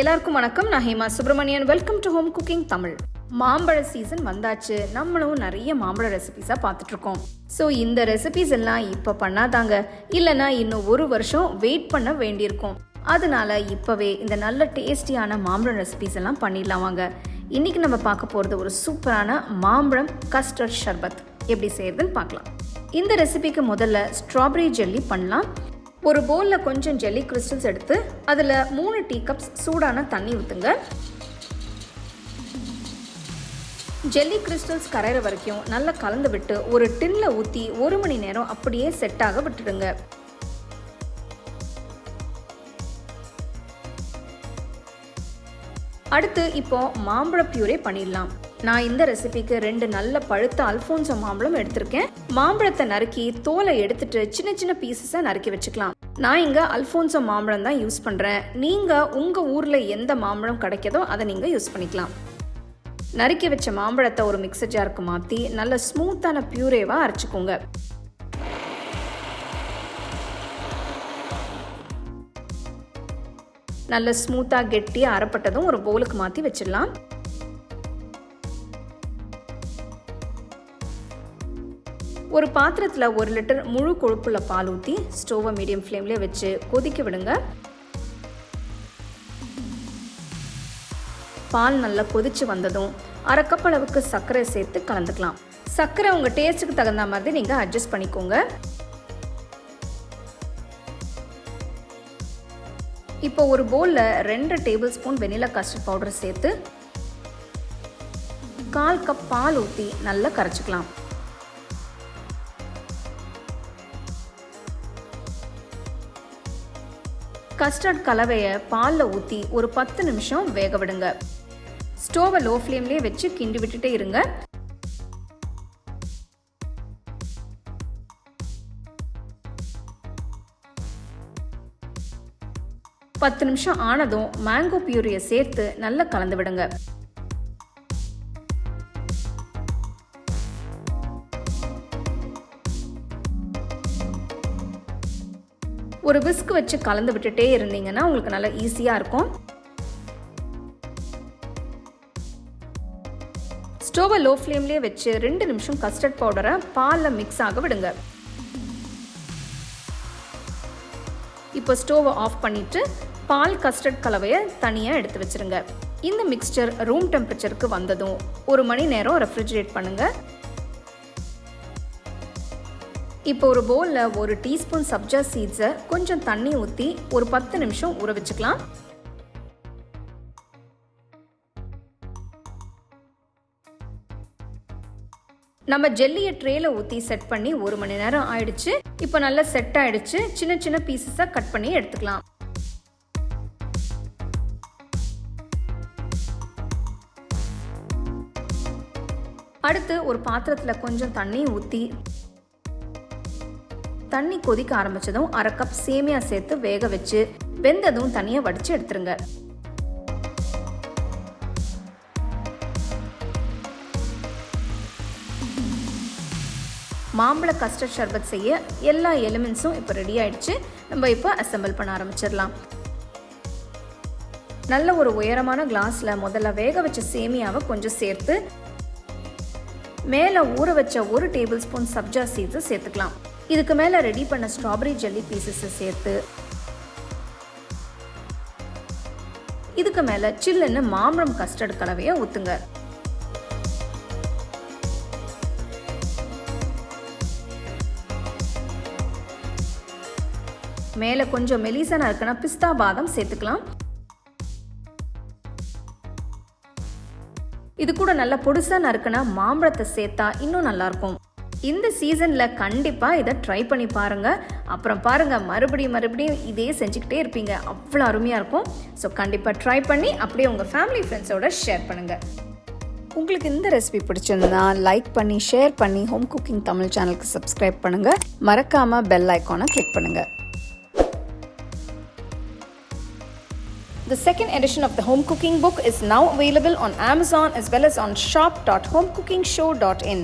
எல்லாருக்கும் வணக்கம். நான் Hema Subramanian. Welcome to home cooking Tamil மாம்பழ சீசன் வந்தாச்சு. நம்மளும் நிறைய மாம்பழ ரெசிபிஸாக பார்த்துட்ருக்கோம். ஸோ இந்த ரெசிபிஸ் எல்லாம் இப்போ பண்ணாதாங்க. இல்லைன்னா இன்னும் ஒரு வருஷம் வெயிட் பண்ண வேண்டியிருக்கும். அதனால இப்போவே இந்த நல்ல டேஸ்டியான மாம்பழம் ரெசிபிஸ் எல்லாம் பண்ணிடலாம் வாங்க. இன்னைக்கு நம்ம பார்க்க போகிறது ஒரு சூப்பரான மாம்பழம் கஸ்டர்ட் ஷர்பத் எப்படி செய்யறதுன்னு பார்க்கலாம். இந்த ரெசிபிக்கு முதல்ல ஸ்ட்ராபெரி ஜெல்லி பண்ணலாம். ஒரு பவுலில் கொஞ்சம் ஜெல்லி கிறிஸ்டல்ஸ் எடுத்து அதில் மூணு டீ கப்ஸ் சூடான தண்ணி ஊற்றுங்க ஜெல்லி கிறிஸ்டல்ஸ் கரையிற வரைக்கும் நல்லா கலந்து விட்டு ஒரு டின்ல ஊற்றி ஒரு மணி நேரம் அப்படியே செட் ஆக விட்டுடுங்க. அடுத்து இப்போ மாம்பழ பியூரே பண்ணிடலாம். நான் இந்த ரெசிபிக்கு ரெண்டு நல்ல பழுத்த அல்ஃபோன்சோ மாம்பழம் எடுத்திருக்கேன். மாம்பழத்தை நறுக்கி தோலை எடுத்துட்டு சின்ன சின்ன பீசஸாக நறுக்கி வச்சுக்கலாம். நான் இங்கே அல்ஃபோன்சோ மாம்பழம் தான் யூஸ் பண்ணுறேன் நீங்கள் உங்கள் ஊரில் எந்த மாம்பழம் கிடைக்கதோ அதை நீங்கள் யூஸ் பண்ணிக்கலாம். நறுக்கி வச்ச மாம்பழத்தை ஒரு மிக்சர் ஜாருக்கு மாற்றி நல்ல ஸ்மூத்தான பியூரேவாக அரைச்சிக்கோங்க. நல்ல ஸ்மூத்தாக கெட்டியாக அரைப்பட்டதும் ஒரு பவுலுக்கு மாற்றி வச்சிடலாம். ஒரு பாத்திரத்தில் ஒரு லிட்டர் முழு கொழுப்புள்ள பால் ஊற்றி ஸ்டோவை மீடியம் ஃப்ளேம்லேயே வச்சு கொதிக்க விடுங்க. பால் நல்லா கொதிச்சு வந்ததும் அரை கப் அளவுக்கு சர்க்கரை சேர்த்து கலந்துக்கலாம். சர்க்கரை உங்கள் டேஸ்ட்டுக்கு தகுந்த மாதிரி நீங்கள் அட்ஜஸ்ட் பண்ணிக்கோங்க. இப்போ ஒரு போலில் ரெண்டு tablespoon vanilla custard powder சேர்த்து கால் கப் பால் ஊற்றி நல்லா கரைச்சிக்கலாம். கஸ்டர்ட் கலவையை பாலில் ஊற்றி ஒரு பத்து நிமிஷம் வேக விடுங்க. ஸ்டோவை லோ ஃப்ளேம்லேயே வச்சு கிண்டி விட்டுட்டே இருங்க. பத்து நிமிஷம் ஆனதும் மேங்கோ பியூரியை சேர்த்து நல்லா கலந்து விடுங்க. ஒரு விஸ்க் வச்சு கலந்து விட்டுட்டே இருந்தீங்கன்னா உங்களுக்கு நல்லா ஈஸியாக இருக்கும். ஸ்டோவை லோ ஃப்ளேம்லேயே வச்சு ரெண்டு நிமிஷம் கஸ்டர்ட் பவுடரை பாலில் மிக்ஸ் ஆக விடுங்க. இப்போ ஸ்டோவை ஆஃப் பண்ணிவிட்டு பால் கஸ்டர்ட் கலவையை தனியாக எடுத்து வச்சுருங்க. இந்த மிக்ஸ்டர் ரூம் டெம்பரேச்சருக்கு வந்ததும் ஒரு மணி நேரம் ரெஃப்ரிஜிரேட் பண்ணுங்கள் இப்போ ஒரு பவுலில் ஒரு டீஸ்பூன் சப்ஜா சீட்ஸை கொஞ்சம் தண்ணி ஊற்றி ஒரு பத்து நிமிஷம் ஊற வச்சுக்கலாம். நம்ம ஜெல்லியை ட்ரேல ஊற்றி செட் பண்ணி ஒரு மணி நேரம் ஆயிடுச்சு. இப்போ நல்லா செட் ஆயிடுச்சு. சின்ன சின்ன பீசஸாக கட் பண்ணி எடுத்துக்கலாம். அடுத்து ஒரு பாத்திரத்தில் கொஞ்சம் தண்ணி ஊற்றி தண்ணி கொதிக்க ஆரம்பிச்சதும் அரை கப் சேமியா சேர்த்து வேக வச்சு வெந்ததும் தனியாக வடித்து எடுத்துருங்க. மாம்பழ கஸ்டர்ட் ஷர்பத் செய்ய எல்லா எலிமெண்ட்ஸும் இப்போ ரெடி ஆயிடுச்சு. நம்ம இப்போ அசம்பிள் பண்ண ஆரம்பிச்சிடலாம். நல்ல ஒரு உயரமான கிளாஸில் முதல்ல வேக வச்ச சேமியாவை கொஞ்சம் சேர்த்து மேலே ஊற வச்ச ஒரு டேபிள் ஸ்பூன் சப்ஜா சீட்ஸை சேர்த்துக்கலாம். இதுக்கு மேலே ரெடி பண்ண ஸ்ட்ராபெரி ஜெல்லி பீசஸை சேர்த்து இதுக்கு மேலே சில்லுன்னு மாம்பழம் கஸ்டர்ட் கலவையை ஊற்றுங்க மேலே கொஞ்சம் மெலிசனாக இருக்குன்னா பிஸ்தா பாதம் சேர்த்துக்கலாம். இது கூட நல்லா பொடுசா நறுக்கின மாம்பழத்தை சேர்த்தா இன்னும் நல்லா இருக்கும். இந்த சீசனில் கண்டிப்பாக இதை ட்ரை பண்ணி பாருங்கள் அப்புறம் பாருங்கள் மறுபடியும் மறுபடியும் இதே செஞ்சுக்கிட்டே இருப்பீங்க. அவ்வளோ அருமையாக இருக்கும். ஸோ கண்டிப்பாக ட்ரை பண்ணி அப்படியே உங்கள் ஃபேமிலி ஃப்ரெண்ட்ஸோட ஷேர் பண்ணுங்கள் உங்களுக்கு இந்த ரெசிபி பிடிச்சிருந்தா லைக் பண்ணி ஷேர் பண்ணி ஹோம் குக்கிங் தமிழ் சேனலுக்கு சப்ஸ்கிரைப் பண்ணுங்கள் மறக்காமல் பெல் ஐக்கானை கிளிக் பண்ணுங்கள் The second edition of the home cooking book is now available on Amazon as well as on shop.homecookingshow.in.